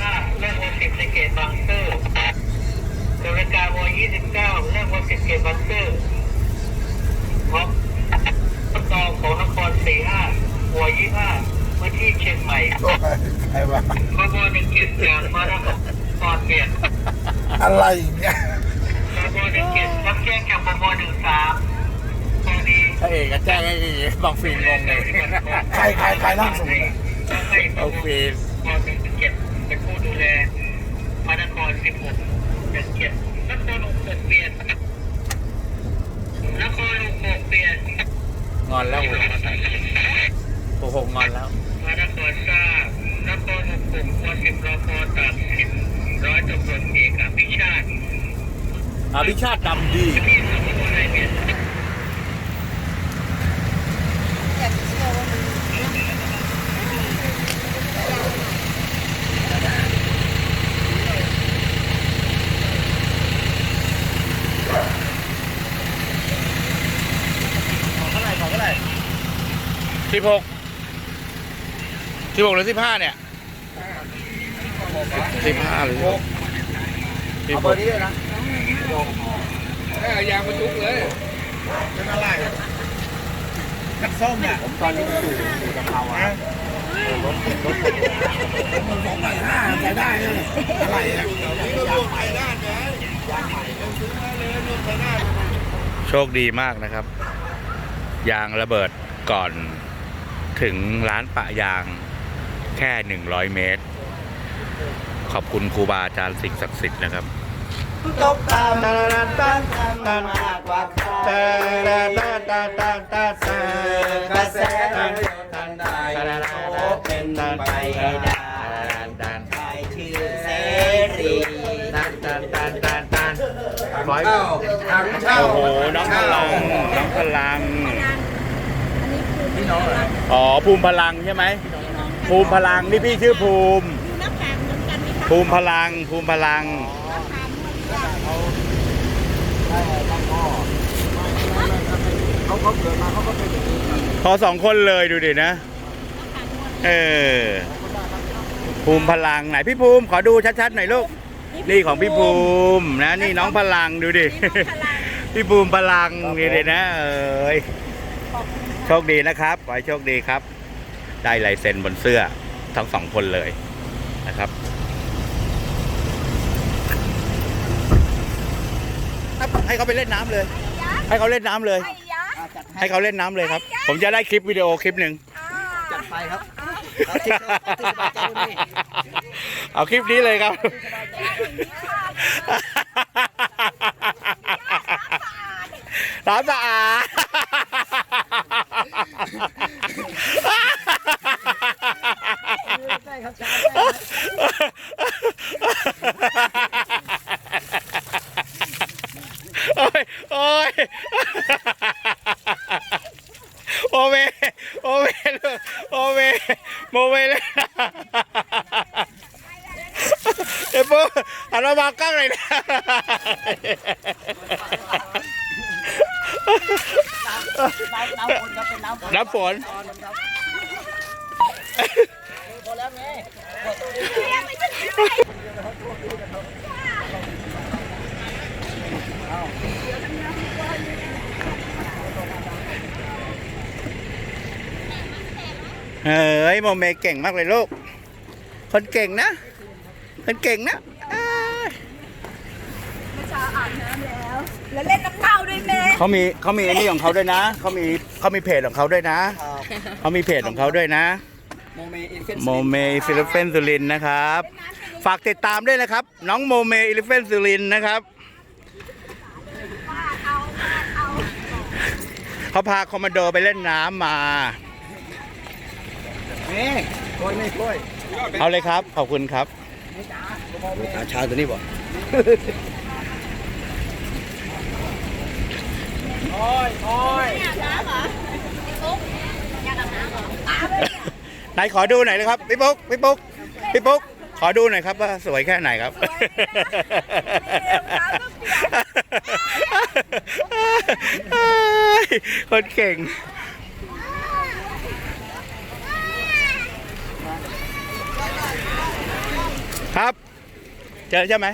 ห้าเรื่องวสิบในเขตบางซื่อนาฬิกาวยี่สิบเก้าเรื่องวสิบเขตบางซื่อพบตองของนครสี่ห้าวยี่ห้าพื้นที่เชียงใหม่โอ้ยใครวะขบวนหนึ่งเจ็ดจากมานครเปลี่ยนอะไรเนี่ยขบวนหนึ่งเจ็ดรับแจ้งจากขบวนหนึ่งสามตอนนี้พระเอกก็แจ้งให้บางฟิล์มงงเลยใครใครใครร่างทรงเนี่ยให้บางฟิล์มพอถึงเจ็ดเป็นผู้ดู แลพระนครสิบหกเป็นเจ็ดนครหกหกเปลี่ยนนครหกหกเปลี่ยนงอนแล้วโอ้โหงอนแล้ว พระนครทราบนครหกหกวสิบรอพอตากสิบร้อยตำรวจเอกอภิชาติอภิชาติดำดี ที่สพอะไรเนี่ย อยากเชื่อว่ามัน สิบหกสิบหกหรือสิบห้าเนี่ยสิบห้าหรือสิบหกยางมาจุกเลยเป็นอะไรนักส้มเนี่ยผมตอนนี้อยู่อยู่กับเขาอะรถรถมันสองใบห้าใส่ได้เลยอะไรอะนี่ก็รวมไปได้ไงยางใหม่เราซื้อมาเลยรวมไปได้โชคดีมากนะครับ ยางระเบิดก่อน ถึงร้านปะยางแค่หนึ่งร้อยเมตร ขอบคุณครูบาอาจารย์สิ่งศักดิ์สิทธิ์นะครับตกตามตาตาตาตามากกว่าใครตาตาตาตาตากระแสทันทันได้โอ้เป็นไปได้ใครชื่อเสรีตันตันตันตันตันร้อยถังเช่าโอ้โหน้องพลังน้องพลังอันนี้คือ พี่น้องเหรออ๋อภูมิพลังใช่ไหมภูมิพลังนี่พี่ชื่อภูมิดูหน้าผากเหมือนกันไหมคะภูมิพลัง ภูมิพลัง หน้าผากเหมือนกันเขาเขาเกิดมาเขาก็เป็นอย่างนี้พอสองคนเลยดูดินะ เออ ภูมิพลังไหนพี่ภูมิขอดูชัดๆหน่อยลูก นี่ของพี่ภูมินะ นี่น้องพลังดูดิพี่ภูมิพลังนี่เลยนะ เอ้ย โชคดีนะครับ ขอให้โชคดีครับ ได้ลายเซ็นบนเสื้อทั้งสองคนเลยนะครับให้เขาไปเล่นน้ำเลย ให้เขาเล่นน้ำเลยไอ้ยะให้เขาเล่นน้ำเลยครับ ผมจะได้คลิปวิดีโอคลิปหนึ่ง จัดไปครับเอาคลิปนี้เลยครับ น้ำสะอาด โอ้ย โอ้ย โอเวโอเวเลยโอเว โมเวเลยเอ้ยปุ๊หันมามองกล้องเลยนะน้ำฝนครับเป็นน้ำฝนน้ำฝนเฮ้ยโมเมเก่งมากเลยลูก คนเก่งนะ คนเก่งนะอ้ายเมื่อเช้าอาบน้ำแล้ว แล้วเล่นน้ำเน่าด้วยแม่เขามีเขามีอันนี้ของเขาด้วยนะเขามีเขามีเพจของเขาด้วยนะเขามีเพจของเขาด้วยนะ โมเมอินเฟนโมเมฟิลิปเฟนสุรินทร์นะครับ ฝากติดตามด้วยนะครับ น้องโมเมอิลิเฟนสุรินทร์นะครับเขาพาคอมมานโดไปเล่นน้ำมานี่ กล้วยนี่กล้วยเอาเลยครับ ขอบคุณครับชาชาตัวนี้บ่ไหนขอดูหน่อยเลยครับพี่ปุ๊กพี่ปุ๊กพี่ปุ๊กขอดูหน่อยครับว่าสวยแค่ไหนครับ คนเก่ง ครับ เจอใช่ไหม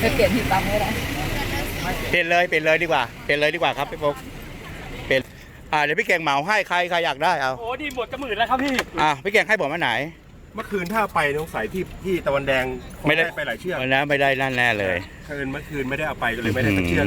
ไปเปลี่ยนที่ปั๊มก็ได้เปลี่ยนเลยเปลี่ยนเลยดีกว่าเปลี่ยนเลยดีกว่าครับพี่ปุ๊กเปลี่ยนอ่าเดี๋ยวพี่เก่งเหมาให้ใครใครอยากได้เอาโอ้ดีหมดจะหมื่นแล้วครับพี่อ่าพี่เก่งให้ผมอันไหน เมื่อคืนถ้าไปสงสัยที่ที่ตะวันแดงคงไม่ได้ไปหลายเชือกวันนั้นไม่ได้นั่นแน่เลยคืนเมื่อคืนไม่ได้เอาไปก็เลยไม่ได้สักเชือก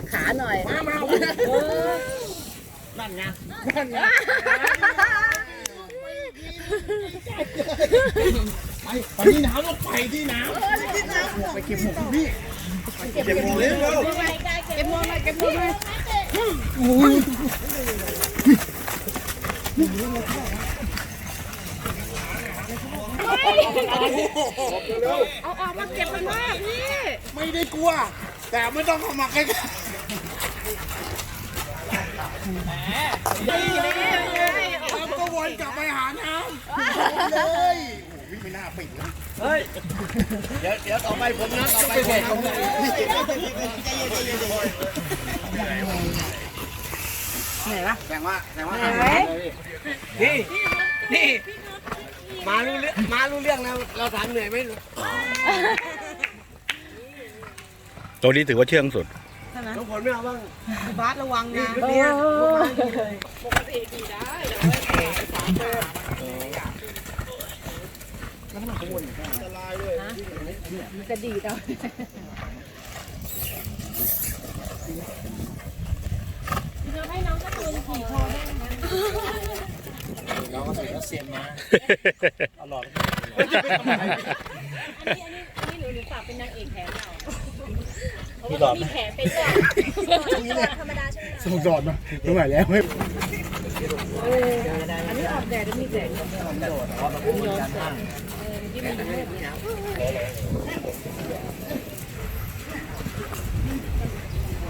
กขาหน่อยมามานั่นไงไปที่น้ำลงไปที่น้ำไปเก็บหมวกพี่เก็บหมวกเร็วเก็บมือมาเก็บมือมาเอาออกมาเก็บมันมากพี่ไม่ได้กลัว แต่ไม่ต้องเข้ามาใกล้นี่นี่นี่ๆแล้วก็วนกลับไปหาน้ำเลยโอ้โหพี่ไม่น่าปิดนะเฮ้ย เดี๋ยวเดี๋ยวต่อไปผมนะต่อไปผมไหนวะแสดงว่าแสดงว่าไหนนี่นี่มารู้เรื่องมารู้เรื่องแล้วเราถามเหนื่อยไหม ตัวนี้ถือว่าเชื่องสุดทุกคนไม่เอาบ้างบาสระวังนะเนี่ยมันจะดีดเอาเราก็ใส่ก็เสียนมาอันนี้อันนี้อันนี้หนูหนูฝากเป็นนางเอกแทนเรา เพราะว่ามีแผลเป็นด้วยธรรมดาใช่ไหมสมุดดอดมาไม่ไหวแล้วไม่อันนี้ออกแดดมีแดด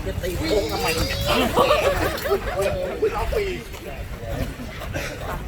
จะตีโค้งทำไมเอาใครายรูป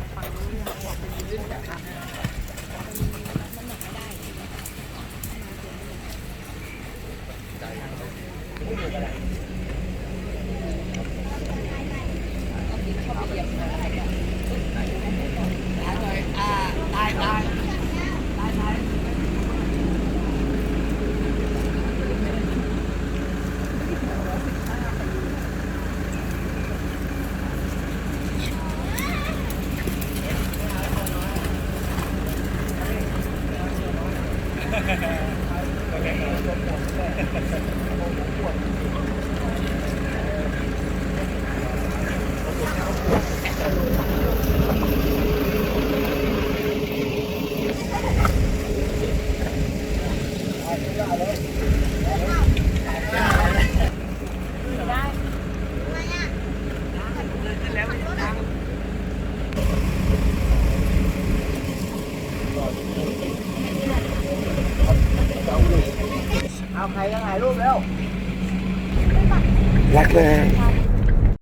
รักเลย